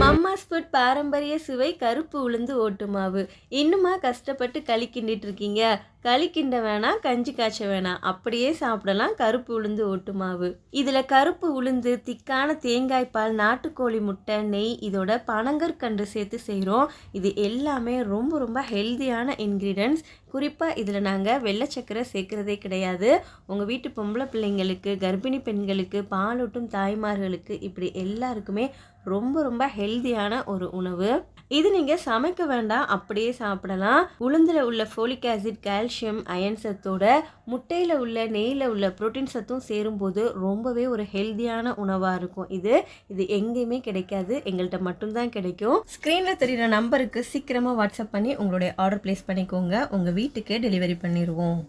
Mamma's food பாரம்பரிய சுவை கருப்பு உளுந்து ஓட்டு மாவு. இன்னுமா கஷ்டப்பட்டு களி கிண்டிட்டு இருக்கீங்க களி கிண்ட வேணாம் கஞ்சி காய்ச்ச வேணாம். அப்படியே சாப்பிடலாம். கருப்பு உளுந்து ஓட்டு மாவு. இதில் கருப்பு உளுந்து திக்கான தேங்காய் பால் நாட்டுக்கோழி முட்டை நெய் இதோட பனங்கற்கண்டு சேர்த்து செய்கிறோம் இது எல்லாமே ரொம்ப ரொம்ப ஹெல்தியான இன்க்ரீடியன்ஸ் குறிப்பாக இதில் நாங்கள் வெள்ளை சக்கரை சேர்க்குறதே கிடையாது. உங்கள் வீட்டு பொம்பளை பிள்ளைங்களுக்கு கர்ப்பிணி பெண்களுக்கு பாலூட்டும் தாய்மார்களுக்கு இப்படி எல்லாருக்குமே ரொம்ப ரொம்ப ஹெல்தியான ஒரு உணவு. இது நீங்கள் சமைக்க வேண்டாம். அப்படியே சாப்பிடலாம். உளுந்தில் உள்ள ஃபோலிக் ஆசிட் கால்சியம் அயன் சத்தோட முட்டையில் உள்ள நெய்யில் உள்ள புரோட்டீன் சத்தும் சேரும்போது ரொம்பவே ஒரு ஹெல்த்தியான உணவாக இருக்கும். இது இது எங்கேயுமே கிடைக்காது. எங்கள்கிட்ட மட்டும்தான் கிடைக்கும். ஸ்க்ரீனில் தெரிகிற நம்பருக்கு சீக்கிரமாக வாட்ஸ்அப் பண்ணி உங்களுடைய ஆர்டர் ப்ளேஸ் பண்ணிக்கோங்க. உங்கள் வீட்டுக்கே டெலிவரி பண்ணிடுவோம்